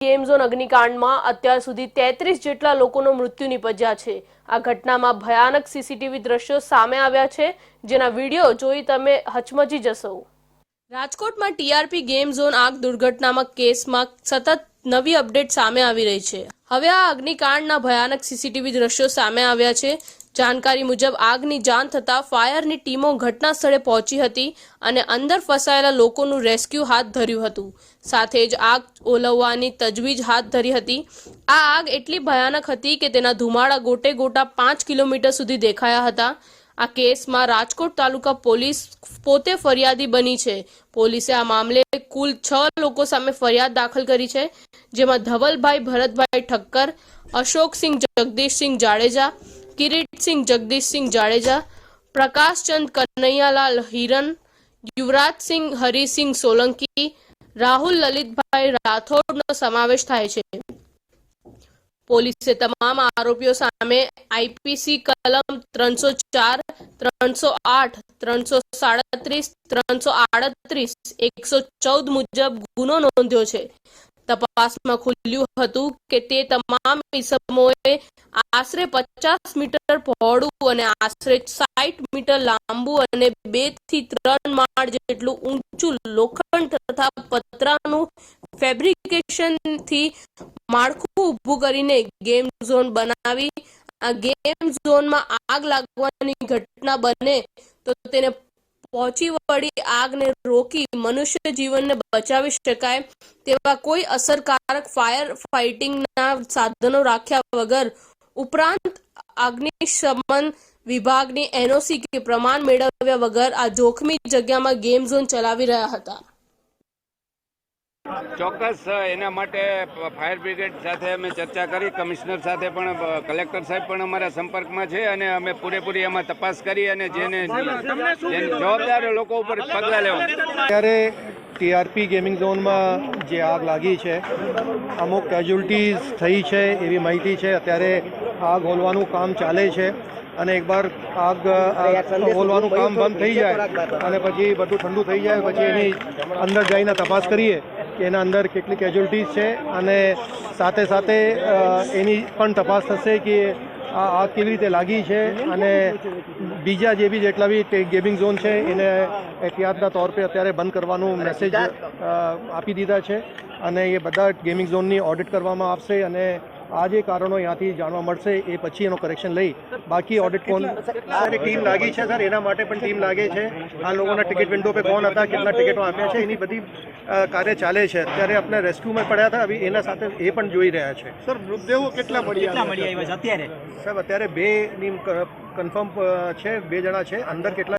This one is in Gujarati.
ગેમ ઝોન અગ્નિકાંડમાં અત્યાર સુધી તેત્રીસ જેટલા લોકોનો મૃત્યુ નિપજ્યા છે. આ ઘટનામાં ભયાનક સીસીટીવી દ્રશ્યો સામે આવ્યા છે, જેના વીડિયો જોઈ તમે હચમચી જશો. રાજકોટમાં ટીઆરપી ગેમ ઝોન આગ દુર્ઘટનામાં કેસમાં સતત નવી અપડેટ સામે આવી રહી છે. હવે આ અગ્નિકાંડના ભયાનક સીસીટીવી દ્રશ્યો સામે આવ્યા છે. જાણકારી મુજબ આગની જાણ થતાં ફાયરની ટીમો ઘટના સ્થળે પહોંચી હતી અને અંદર ફસાયેલા લોકોનું રેસ્ક્યુ હાથ ધર્યું હતું. સાથે જ આગ ઓલવવાની તજવીજ હાથ ધરી હતી. આ આગ એટલી ભયાનક હતી કે તેના ધુમાડા ગોટે ગોટા પાંચ કિલોમીટર સુધી દેખાયા હતા. આ કેસમાં રાજકોટ તાલુકા પોલીસ પોતે ફરિયાદી બની છે. પોલીસે આ મામલે કુલ છ લોકો સામે ફરિયાદ દાખલ કરી છે, જેમાં ધવલભાઈ ભરતભાઈ ઠક્કર, અશોકસિંહ જગદીશસિંહ જાડેજા, કિરીટસિંહ જગદીશસિંહ જાડેજા, પ્રકાશચંદ કનૈયાલાલ હિરન, યુવરાજસિંહ હરિસિંહ સોલંકી, રાહુલ લલિતભાઈ રાઠોડનો સમાવેશ થાય છે. પોલીસે તમામ આરોપીઓ સામે આઈપીસી કલમ ત્રણસો ચાર ત્રણસો આઠ, ત્રણસો સાડત્રીસ, ત્રણસો મુજબ ગુનો નોંધ્યો છે. તપાસમાં ખુલ્યું હતું કે તે તમામ ઇસમોએ આશરે પચાસ મીટર પહોળું અને આશરે સાઠ મીટર લાંબુ અને બેથી ત્રણ માળ જેટલું ઊંચું લોખંડ તથા પતરાનું ફેબ્રિકેશનથી માળખું ઊભું કરીને ગેમ ઝોન બનાવી આ ગેમ ઝોનમાં આગ લાગવાની ઘટના બને તો તેને પહોંચી વળી આગને રોકી મનુષ્ય જીવનને બચાવી શકાય તેવા કોઈ અસરકારક ફાયર ફાઇટિંગના સાધનો રાખ્યા વગર ઉપરાંત અગ્નિશમન વિભાગની એનઓસી કે પ્રમાણ મેળવ્યા વગર આ જોખમી જગ્યામાં ગેમ ઝોન ચલાવી રહ્યા હતા. ચોક્કસ એના માટે ફાયર બ્રિગેડ સાથે અમે ચર્ચા કરી. કમિશનર સાથે પણ કલેક્ટર સાહેબ પણ અમારા સંપર્કમાં છે અને અમે પૂરેપૂરી એમાં તપાસ કરી અને જેને જવાબદાર લોકો ઉપર પગલાં લેવા. અત્યારે ટીઆરપી ગેમિંગ ઝોનમાં જે આગ લાગી છે અમુક કેઝ્યુલિટીઝ થઈ છે એવી માહિતી છે. અત્યારે આગ હોલવાનું કામ ચાલે છે અને એકવાર આગ આગ હોલવાનું કામ બંધ થઈ જાય અને પછી બધું ઠંડુ થઈ જાય પછી એની અંદર જઈને તપાસ કરીએ. કે એના અંદર કેટલી કેજ્યુલિટીઝ છે અને સાથે સાથે એની પણ તપાસ થશે કે આ આગ કેવી રીતે લાગી છે અને બીજા જે બી જેટલા બી ગેમિંગ ઝોન છે એને એહતિયાતના તौर પર અત્યારે બંધ કરવાનું મેસેજ આપી દીધા છે અને એ બધા ગેમિંગ ઝોનની ઓડિટ કરવામાં આવશે અને આ જે કારણો અહીંયાથી જાણવા મળશે એ પછી એનો કરેક્શન લઈ. બાકી ઓડિટ કોણ ટીમ લાગી છે સર એના માટે પણ ટીમ લાગે છે? આ લોકોના ટિકિટ વિન્ડો પર કોણ હતા? કેટલા ટિકિટો આપ્યા છે? એની બધી કાર્ય ચાલે છે. અત્યારે આપણે રેસ્ક્યુમાં પડ્યા હતા હવે એના સાથે એ પણ જોઈ રહ્યા છે. સર મૃતદેહો કેટલા કેટલા મળી આવ્યા છે? અત્યારે? સાહેબ અત્યારે બે ની કન્ફર્મ છે બે જણા છે. અંદર કેટલા